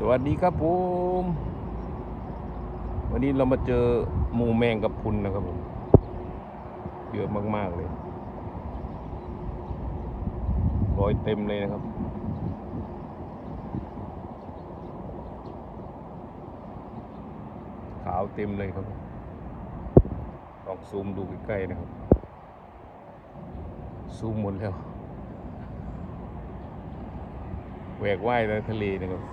สวัสดีครับผม วันนี้เรามาเจอหมูแมงกับพุนนะครับผม เยอะมากๆเลยรอยเต็มเลยนะครับ ขาวเต็มเลยครับลองซูมดูใกล้ๆนะครับ ซูมหมดแล้วแหวกว่ายในทะเลนะครับ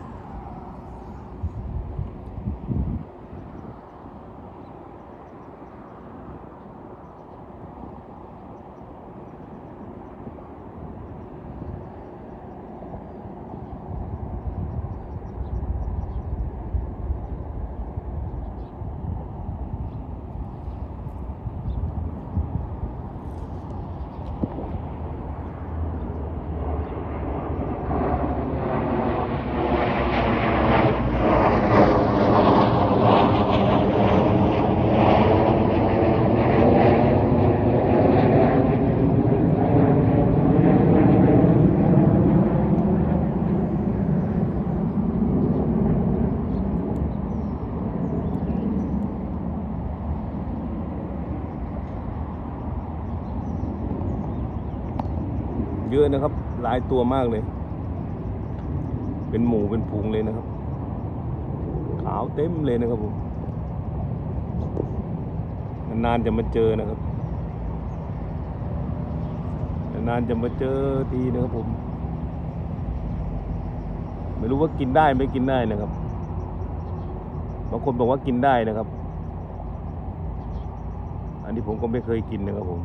เยอะนะครับ หลายตัวมากเลย เป็นหมูเป็นพุงเลยนะครับ ขาวเต็มเลยนะครับผมนานๆจะมาเจอนะครับนานๆจะมาเจอทีนะครับผม ไม่รู้ว่ากินได้ไม่กินได้นะครับบางคนบอกว่ากินได้นะครับ อันนี้ผมก็ไม่เคยกินนะครับผม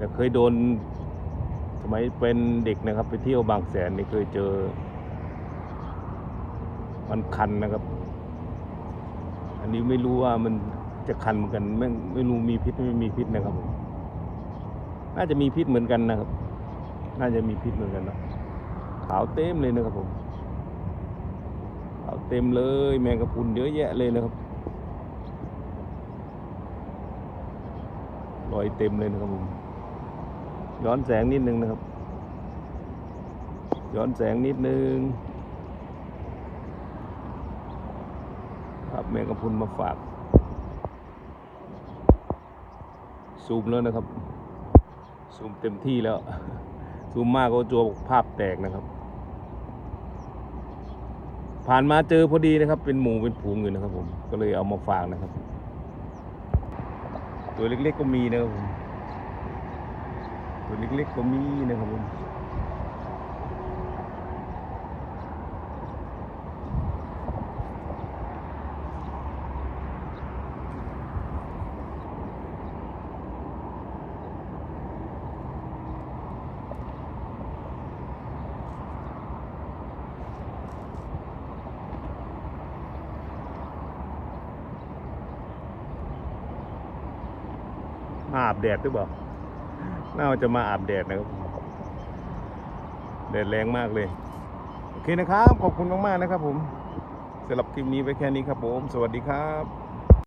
แต่เคยโดนสมัยเป็นเด็กนะครับ ไปเที่ยวบางแสนนี่เคยเจอ มันคันนะครับ อันนี้ไม่รู้ว่ามันจะคันเหมือนกันไม่ไม่รู้มีพิษไม่มีพิษนะครับผมน่าจะมีพิษเหมือนกันนะครับ น่าจะมีพิษเหมือนกันนะขาวเต็มเลยนะครับผมขาวเต็มเลย แมงกะพรุนเยอะแยะเลยนะครับรอยเต็มเลยนะครับผม ย้อนแสงนิดนึงนะครับ ย้อนแสงนิดนึงครับแมงกะพุนมาฝาก ซูมแล้วนะครับ ซูมเต็มที่แล้ว ซูมมากก็จัวภาพแตกนะครับ ผ่านมาเจอพอดีนะครับ เป็นหมูเป็นผูงอยู่นะครับผม ก็เลยเอามาฝากนะครับ ตัวเล็กๆก็มีนะครับผม ตัวเล็กๆก็มีนะครับผมมาอาบแดดหรือเปล่า น่าจะมาอาบแดดนะครับ แดดแรงมากเลย โอเคนะครับ ขอบคุณมากๆนะครับผมสำหรับคลิปนี้ไว้แค่นี้ครับผม สวัสดีครับ